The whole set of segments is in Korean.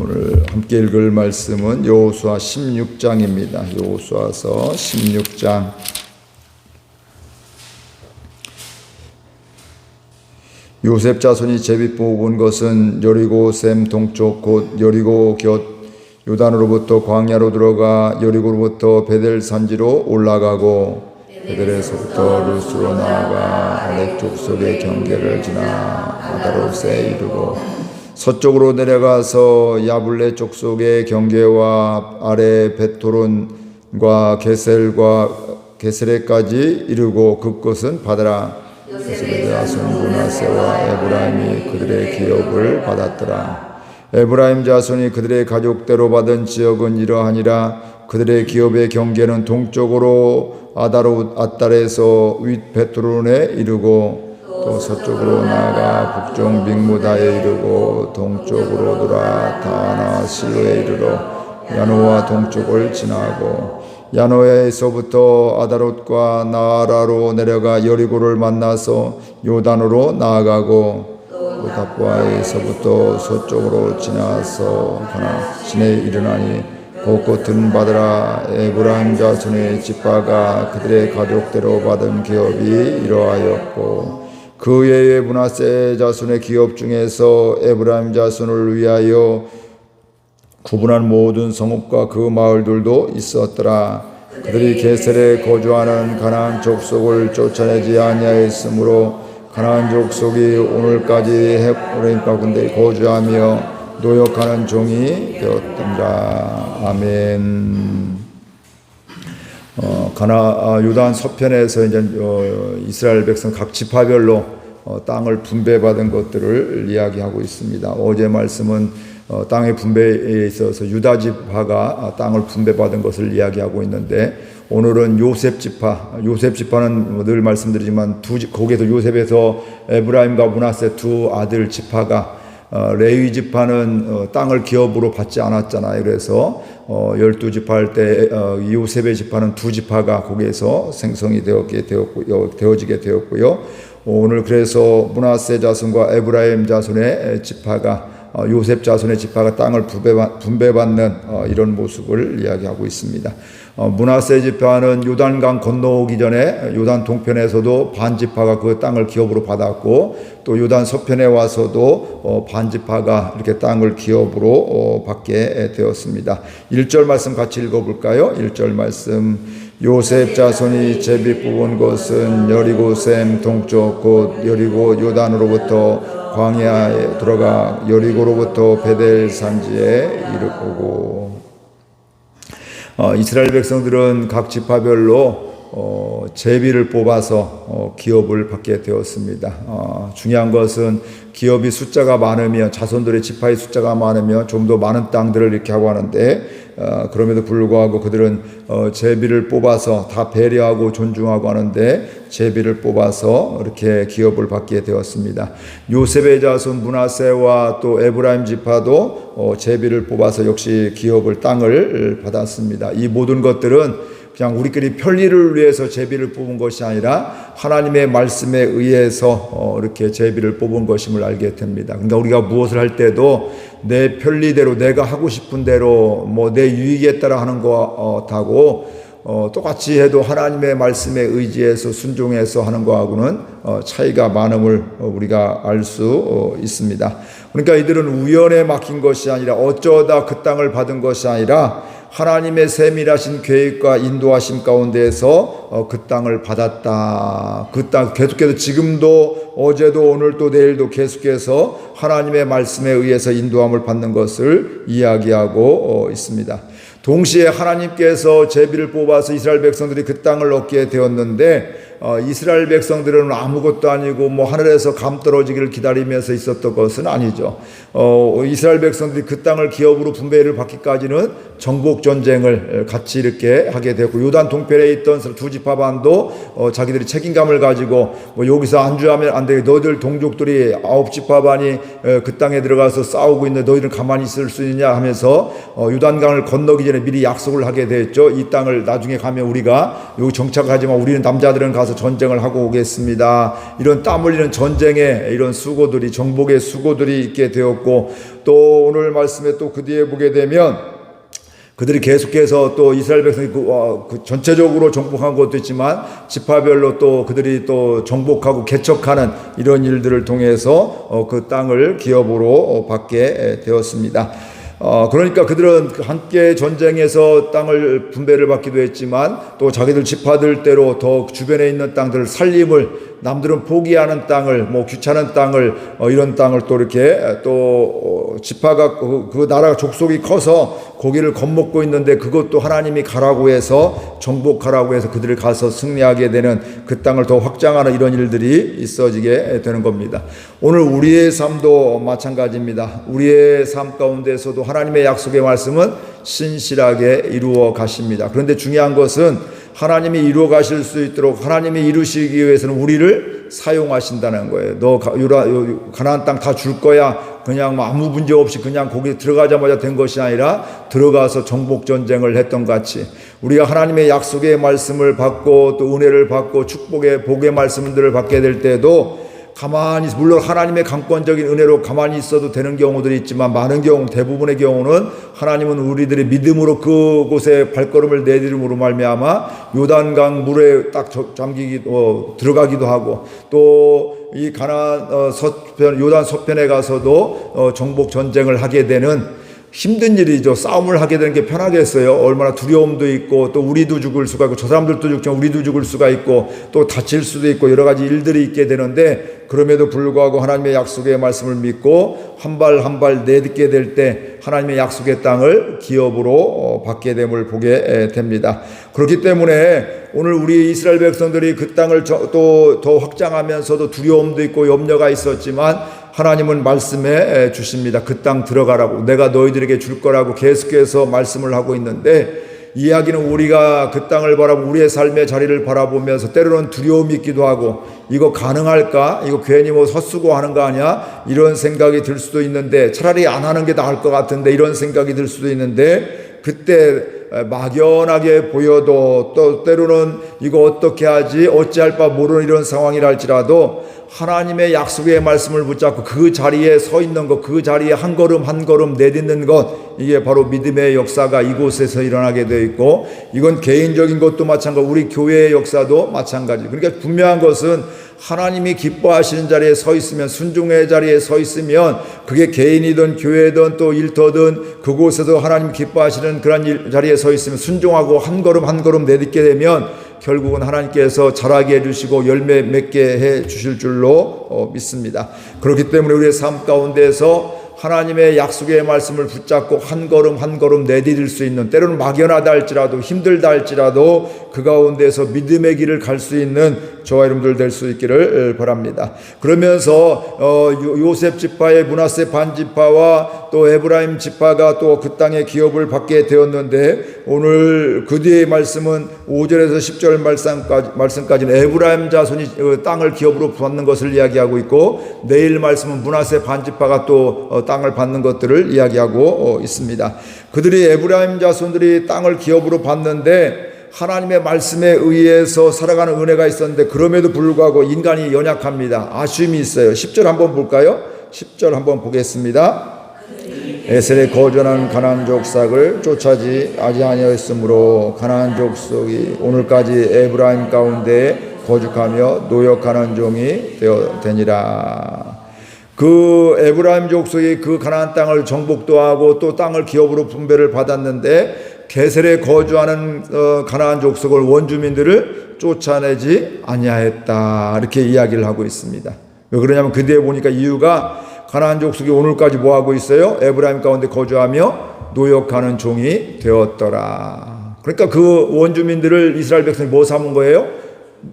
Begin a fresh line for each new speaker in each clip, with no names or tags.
오늘 함께 읽을 말씀은 여호수아 16장입니다. 여호수아서 16장 요셉 자손이 제비 뽑은 것은 여리고 샘 동쪽 곧 여리고 곁 요단으로부터 광야로 들어가 여리고로부터 베델 산지로 올라가고 베델에서부터 루스로 나아가 아렉 족속의 경계를 지나 아다롯에 이르고 서쪽으로 내려가서 야블레 족속의 경계와 아래 베토론과 게셀과 게셀에까지 이르고 그 끝은 바다라 요셉의 자손 문하세와 에브라임이 그들의 기업을 받았더라. 에브라임 자손이 그들의 가족대로 받은 지역은 이러하니라. 그들의 기업의 경계는 동쪽으로 아다롯 아달에서 윗 베트론에 이르고 또 서쪽으로 나아가 북쪽 믹무다에 이르고 동쪽으로 돌아 다나 실로에 이르러 야노와 동쪽을 지나고 야노에서부터 아다롯과 나아라로 내려가 여리고를 만나서 요단으로 나아가고 오다보아에서부터 서쪽으로 지나서 가나 시내에 이르나니 곳곳은 바다라 에브라임 자손의 집바가 그들의 가족대로 받은 기업이 이러하였고 그 외에 문하세 자손의 기업 중에서 에브라임 자손을 위하여 구분한 모든 성읍과 그 마을들도 있었더라. 그들이 게셀에 거주하는 가나안 족속을 쫓아내지 아니하였으므로 가나안 족속이 오늘까지 헤브론 가운데 거주하며 노역하는 종이 되었던가. 아멘. 어, 가나 아, 유단 서편에서 이제 어, 이스라엘 백성 각 지파별로 어, 땅을 분배받은 것들을 이야기하고 있습니다. 어제 말씀은 어, 땅의 분배에 있어서 유다 지파가 땅을 분배받은 것을 이야기하고 있는데 오늘은 요셉 지파, 요셉 지파는 늘 말씀드리지만 두 거기에서 요셉에서 에브라임과 문하세 두 아들 지파가 어, 레위 지파는 어, 땅을 기업으로 받지 않았잖아요. 그래서 어, 열두 지파 할때 어, 요셉의 지파는 두 지파가 거기에서 생성이 되었게 되었고 되어지게 되었고요. 오늘 그래서 문하세 자손과 에브라임 자손의 지파가 어, 요셉 자손의 지파가 땅을 분배받는 어, 이런 모습을 이야기하고 있습니다. 어, 문하세 지파는 요단강 건너오기 전에 요단 동편에서도 반 지파가 그 땅을 기업으로 받았고 또 요단 서편에 와서도 반 지파가 이렇게 땅을 기업으로 받게 되었습니다. 1절 말씀 같이 읽어볼까요? 1절 말씀 요셉 자손이 제비 뽑은 것은 여리고 샘 동쪽 곧 여리고 요단으로부터 광야에 들어가 여리고로부터 베델 산지에 이르고 어, 이스라엘 백성들은 각 지파별로 어, 제비를 뽑아서 어, 기업을 받게 되었습니다. 어, 중요한 것은 기업이 숫자가 많으면 자손들의 지파의 숫자가 많으면 좀 더 많은 땅들을 이렇게 하고 하는데 어, 그럼에도 불구하고 그들은 어, 제비를 뽑아서 다 배려하고 존중하고 하는데 제비를 뽑아서 이렇게 기업을 받게 되었습니다. 요셉의 자손 문하세와 또 에브라임 지파도 어, 제비를 뽑아서 역시 기업을 땅을 받았습니다. 이 모든 것들은 그냥 우리끼리 편리를 위해서 제비를 뽑은 것이 아니라 하나님의 말씀에 의해서 어, 이렇게 제비를 뽑은 것임을 알게 됩니다. 그러니까 우리가 무엇을 할 때도 내 편리대로 내가 하고 싶은 대로 뭐 내 유익에 따라 하는 것하고 어, 똑같이 해도 하나님의 말씀에 의지해서 순종해서 하는 것하고는 어, 차이가 많음을 우리가 알수 있습니다. 그러니까 이들은 우연에 막힌 것이 아니라 어쩌다 그 땅을 받은 것이 아니라 하나님의 세밀하신 계획과 인도하심 가운데에서 어, 그 땅을 받았다. 그 땅 계속해서 지금도 어제도 오늘도 내일도 계속해서 하나님의 말씀에 의해서 인도함을 받는 것을 이야기하고 어, 있습니다. 동시에 하나님께서 제비를 뽑아서 이스라엘 백성들이 그 땅을 얻게 되었는데 어, 이스라엘 백성들은 아무것도 아니고 뭐 하늘에서 감 떨어지기를 기다리면서 있었던 것은 아니죠. 어, 이스라엘 백성들이 그 땅을 기업으로 분배를 받기까지는 정복 전쟁을 같이 이렇게 하게 되었고 요단 동편에 있던 두 지파 반도 어, 자기들이 책임감을 가지고 뭐 여기서 안주하면 안 돼. 너희들 동족들이 아홉 지파 반이 어, 그 땅에 들어가서 싸우고 있는데 너희들 가만히 있을 수 있냐 하면서 어, 요단강을 건너기 전에 미리 약속을 하게 됐죠. 이 땅을 나중에 가면 우리가 여기 정착하지만 우리는 남자들은 가서 가서 전쟁을 하고 오겠습니다. 이런 땀 흘리는 전쟁에 이런 수고들이 정복의 수고들이 있게 되었고 또 오늘 말씀에 또 그 뒤에 보게 되면 그들이 계속해서 또 이스라엘 백성이 그, 어, 그 전체적으로 정복한 것도 있지만 지파별로 또 그들이 또 정복하고 개척하는 이런 일들을 통해서 어, 그 땅을 기업으로 어, 받게 되었습니다. 어, 그러니까 그들은 그 함께 전쟁에서 땅을 분배를 받기도 했지만 또 자기들 지파들 대로 더 주변에 있는 땅들을 살림을 남들은 포기하는 땅을 뭐 귀찮은 땅을 어, 이런 땅을 또 이렇게 또 어, 지파가 그, 그 나라 족속이 커서 고기를 겁먹고 있는데 그것도 하나님이 가라고 해서 정복하라고 해서 그들을 가서 승리하게 되는 그 땅을 더 확장하는 이런 일들이 있어지게 되는 겁니다. 오늘 우리의 삶도 마찬가지입니다. 우리의 삶 가운데서도 하나님의 약속의 말씀은 신실하게 이루어 가십니다. 그런데 중요한 것은 하나님이 이루어 가실 수 있도록 하나님이 이루시기 위해서는 우리를 사용하신다는 거예요. 너 가나안 땅 다 줄 거야. 그냥 뭐 아무 문제 없이 그냥 거기 들어가자마자 된 것이 아니라 들어가서 정복 전쟁을 했던 같이 우리가 하나님의 약속의 말씀을 받고 또 은혜를 받고 축복의 복의 말씀들을 받게 될 때도 가만히 물론 하나님의 강권적인 은혜로 가만히 있어도 되는 경우들이 있지만 많은 경우 대부분의 경우는 하나님은 우리들의 믿음으로 그곳에 발걸음을 내디름으로 말미암아 요단강 물에 딱 저- 잠기기 어, 들어가기도 하고 또 이 가나안 어, 서편 요단 서편에 가서도 어, 정복 전쟁을 하게 되는 힘든 일이죠. 싸움을 하게 되는 게 편하겠어요. 얼마나 두려움도 있고 또 우리도 죽을 수가 있고 저 사람들도 죽지만 우리도 죽을 수가 있고 또 다칠 수도 있고 여러 가지 일들이 있게 되는데 그럼에도 불구하고 하나님의 약속의 말씀을 믿고 한 발 한 발 내딛게 될 때 하나님의 약속의 땅을 기업으로 어, 받게 됨을 보게 에, 됩니다. 그렇기 때문에 오늘 우리 이스라엘 백성들이 그 땅을 또 더 확장하면서도 두려움도 있고 염려가 있었지만 하나님은 말씀해 주십니다. 그 땅 들어가라고 내가 너희들에게 줄 거라고 계속해서 말씀을 하고 있는데 이야기는 우리가 그 땅을 바라보고 우리의 삶의 자리를 바라보면서 때로는 두려움이 있기도 하고 이거 가능할까? 이거 괜히 뭐 헛수고 하는 거 아니야? 이런 생각이 들 수도 있는데 차라리 안 하는 게 나을 것 같은데 이런 생각이 들 수도 있는데 그때 막연하게 보여도 또 때로는 이거 어떻게 하지 어찌할 바 모르는 이런 상황이랄지라도 하나님의 약속의 말씀을 붙잡고 그 자리에 서 있는 것, 그 자리에 한 걸음 한 걸음 내딛는 것, 이게 바로 믿음의 역사가 이곳에서 일어나게 되어 있고, 이건 개인적인 것도 마찬가지, 우리 교회의 역사도 마찬가지. 그러니까 분명한 것은 하나님이 기뻐하시는 자리에 서 있으면, 순종의 자리에 서 있으면, 그게 개인이든 교회든 또 일터든 그곳에도 하나님 기뻐하시는 그런 일- 자리에 서 있으면 순종하고 한 걸음 한 걸음 내딛게 되면 결국은 하나님께서 자라게 해주시고 열매 맺게 해 주실 줄로 어, 믿습니다. 그렇기 때문에 우리의 삶 가운데서 하나님의 약속의 말씀을 붙잡고 한 걸음 한 걸음 내디딜 수 있는 때로는 막연하다 할지라도 힘들다 할지라도 그 가운데서 믿음의 길을 갈 수 있는 저와 여러분들 될 수 있기를 바랍니다. 그러면서 어, 요- 요셉 지파의 문하세 반 지파와 또 에브라임 지파가 또 그 땅의 기업을 받게 되었는데 오늘 그 뒤의 말씀은 5절에서 10절 말씀까지, 말씀까지는 에브라임 자손이 어, 땅을 기업으로 받는 것을 이야기하고 있고 내일 말씀은 문하세 반 지파가 또 어, 땅을 받는 것들을 이야기하고 어, 있습니다. 그들이 에브라임 자손들이 땅을 기업으로 받는데 하나님의 말씀에 의해서 살아가는 은혜가 있었는데 그럼에도 불구하고 인간이 연약합니다. 아쉬움이 있어요. 10절 한번 볼까요? 10절 한번 보겠습니다. 에셀에 거주하는 가나안 족삭을 쫓아지 아니하였으므로 가나안 족속이 오늘까지 에브라임 가운데 거죽하며 노역하는 종이 되니라. 그 에브라임 족속이 그 가나안 땅을 정복도 하고 또 땅을 기업으로 분배를 받았는데 게셀에 거주하는 어, 가나안 족속을 원주민들을 쫓아내지 아니하였다 이렇게 이야기를 하고 있습니다. 왜 그러냐면 그 뒤에 보니까 이유가 가나안 족속이 오늘까지 뭐 하고 있어요? 에브라임 가운데 거주하며 노역하는 종이 되었더라. 그러니까 그 원주민들을 이스라엘 백성이 뭐 삼은 거예요?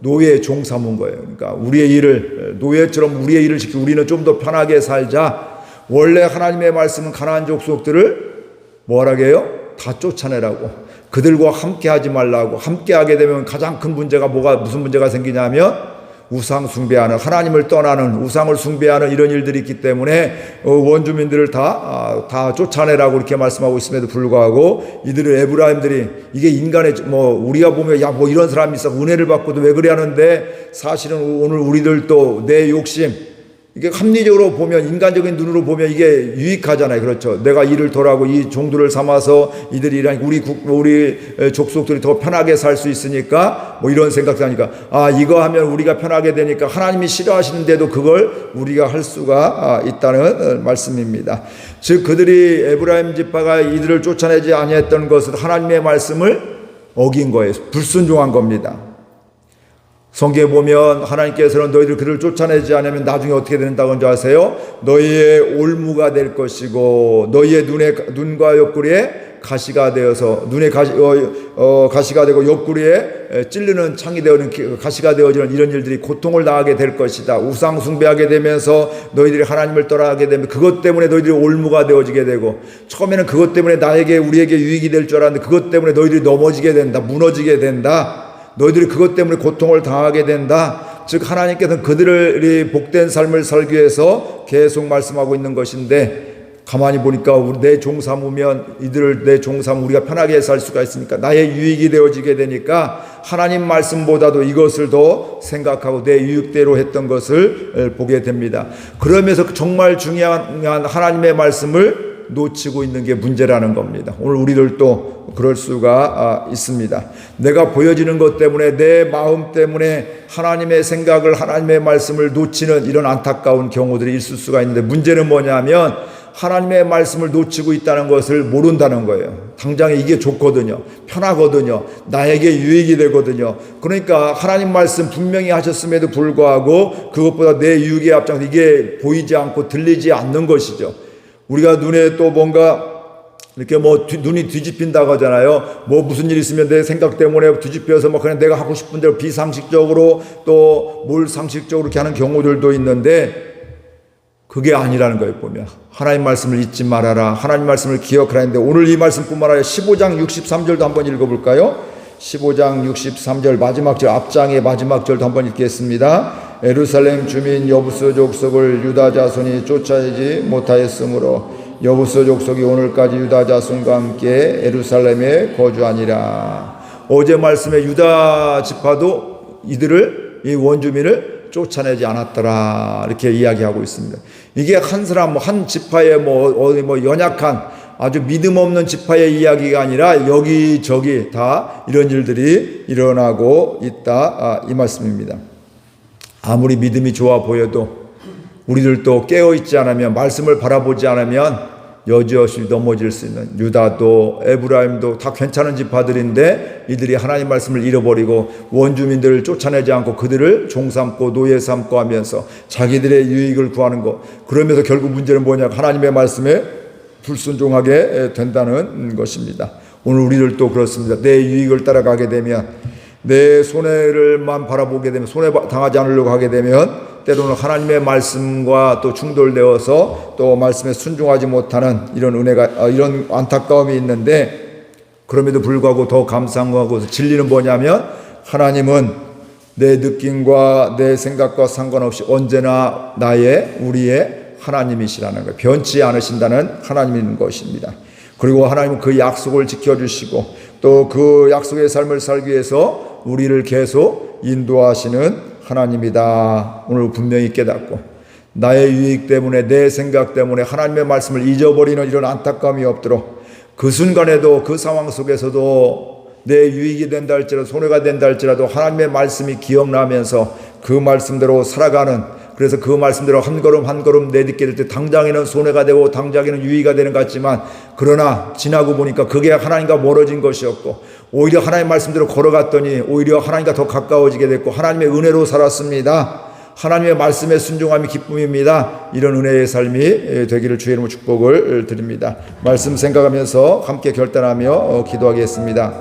노예 종 삼은 거예요. 그러니까 우리의 일을 노예처럼 우리의 일을 시키고 우리는 좀 더 편하게 살자. 원래 하나님의 말씀은 가나안 족속들을 뭐라게 해요? 다 쫓아내라고. 그들과 함께 하지 말라고. 함께 하게 되면 가장 큰 문제가 뭐가 무슨 문제가 생기냐면 우상 숭배하는 하나님을 떠나는 우상을 숭배하는 이런 일들이 있기 때문에 어, 원주민들을 다, 아, 다 쫓아내라고 이렇게 말씀하고 있음에도 불구하고 이들을 에브라임들이 이게 인간의 뭐 우리가 보면 야 뭐 이런 사람이 있어 은혜를 받고도 왜 그래 하는데 사실은 오늘 우리들도 내 욕심 이게 합리적으로 보면 인간적인 눈으로 보면 이게 유익하잖아요. 그렇죠. 내가 일을 돌하고 이 종들을 삼아서 이들이 이랑 우리 국, 우리 족속들이 더 편하게 살 수 있으니까 뭐 이런 생각도 하니까 아 이거 하면 우리가 편하게 되니까 하나님이 싫어하시는데도 그걸 우리가 할 수가 아, 있다는 말씀입니다. 즉 그들이 에브라임 지파가 이들을 쫓아내지 아니했던 것은 하나님의 말씀을 어긴 거예요. 불순종한 겁니다. 성경에 보면 하나님께서는 너희들 그를 쫓아내지 않으면 나중에 어떻게 된다고 줄 아세요? 너희의 올무가 될 것이고 너희의 눈에 눈과 옆구리에 가시가 되어서 눈에 가시, 어, 어, 가시가 되고 옆구리에 찔르는 창이 되어는 가시가 되어지는 이런 일들이 고통을 당하게 될 것이다. 우상 숭배하게 되면서 너희들이 하나님을 떠나게 되면 그것 때문에 너희들이 올무가 되어지게 되고 처음에는 그것 때문에 나에게 우리에게 유익이 될 줄 알았는데 그것 때문에 너희들이 넘어지게 된다. 무너지게 된다. 너희들이 그것 때문에 고통을 당하게 된다. 즉 하나님께서는 그들이 복된 삶을 살기 위해서 계속 말씀하고 있는 것인데 가만히 보니까 우리 내 종삼으면 이들을 내 종삼 우리가 편하게 살 수가 있으니까 나의 유익이 되어지게 되니까 하나님 말씀보다도 이것을 더 생각하고 내 유익대로 했던 것을 보게 됩니다. 그러면서 정말 중요한 하나님의 말씀을 놓치고 있는 게 문제라는 겁니다. 오늘 우리들도 그럴 수가 있습니다. 내가 보여지는 것 때문에 내 마음 때문에 하나님의 생각을 하나님의 말씀을 놓치는 이런 안타까운 경우들이 있을 수가 있는데 문제는 뭐냐면 하나님의 말씀을 놓치고 있다는 것을 모른다는 거예요. 당장에 이게 좋거든요. 편하거든요. 나에게 유익이 되거든요. 그러니까 하나님 말씀 분명히 하셨음에도 불구하고 그것보다 내 유익에 앞장서 이게 보이지 않고 들리지 않는 것이죠. 우리가 눈에 또 뭔가 이렇게 뭐 뒤, 눈이 뒤집힌다고 하잖아요. 뭐 무슨 일 있으면 내 생각 때문에 뒤집혀서 뭐 그냥 내가 하고 싶은 대로 비상식적으로 또 뭘 상식적으로 이렇게 하는 경우들도 있는데 그게 아니라는 거예요, 보면. 하나님 말씀을 잊지 말아라. 하나님 말씀을 기억하라 했는데 오늘 이 말씀뿐만 아니라 15장 63절도 한번 읽어볼까요? 15장 63절 마지막 절 앞장의 마지막 절도 한번 읽겠습니다. 에루살렘 주민 여부스 족속을 유다 자손이 쫓아내지 못하였으므로 여부스 족속이 오늘까지 유다 자손과 함께 에루살렘에 거주하니라. 어제 말씀에 유다 지파도 이들을 이 원주민을 쫓아내지 않았더라 이렇게 이야기하고 있습니다. 이게 한 사람 한 지파의 뭐 어디 뭐 연약한 아주 믿음 없는 지파의 이야기가 아니라 여기 저기 다 이런 일들이 일어나고 있다 아, 이 말씀입니다. 아무리 믿음이 좋아 보여도 우리들도 깨어 있지 않으면 말씀을 바라보지 않으면 여지없이 넘어질 수 있는 유다도 에브라임도 다 괜찮은 지파들인데 이들이 하나님 말씀을 잃어버리고 원주민들을 쫓아내지 않고 그들을 종삼고 노예 삼고 하면서 자기들의 유익을 구하는 것 그러면서 결국 문제는 뭐냐 하나님의 말씀에 불순종하게 된다는 것입니다. 오늘 우리들도 그렇습니다. 내 유익을 따라가게 되면 내 손해를만 바라보게 되면 손해 당하지 않으려고 하게 되면 때로는 하나님의 말씀과 또 충돌되어서 또 말씀에 순종하지 못하는 이런 은혜가 아, 이런 안타까움이 있는데 그럼에도 불구하고 더 감사하고 진리는 뭐냐면 하나님은 내 느낌과 내 생각과 상관없이 언제나 나의 우리의 하나님이시라는 거예요. 변치 않으신다는 하나님인 것입니다. 그리고 하나님은 그 약속을 지켜주시고 또 그 약속의 삶을 살기 위해서 우리를 계속 인도하시는 하나님이다. 오늘 분명히 깨닫고 나의 유익 때문에 내 생각 때문에 하나님의 말씀을 잊어버리는 이런 안타까움이 없도록 그 순간에도 그 상황 속에서도 내 유익이 된다 할지라도 손해가 된다 할지라도 하나님의 말씀이 기억나면서 그 말씀대로 살아가는 그래서 그 말씀대로 한 걸음 한 걸음 내딛게 될 때 당장에는 손해가 되고 당장에는 유의가 되는 것 같지만 그러나 지나고 보니까 그게 하나님과 멀어진 것이었고 오히려 하나님 말씀대로 걸어갔더니 오히려 하나님과 더 가까워지게 됐고 하나님의 은혜로 살았습니다. 하나님의 말씀에 순종함이 기쁨입니다. 이런 은혜의 삶이 되기를 주의 이름으로 축복을 드립니다. 말씀 생각하면서 함께 결단하며 기도하겠습니다.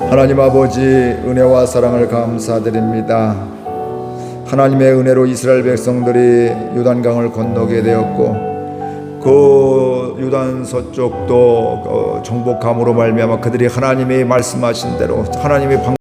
하나님 아버지 은혜와 사랑을 감사드립니다. 하나님의 은혜로 이스라엘 백성들이 요단강을 건너게 되었고 그 유단 서쪽도 정복함으로 말미암아 그들이 하나님의 말씀하신 대로 하나님의 방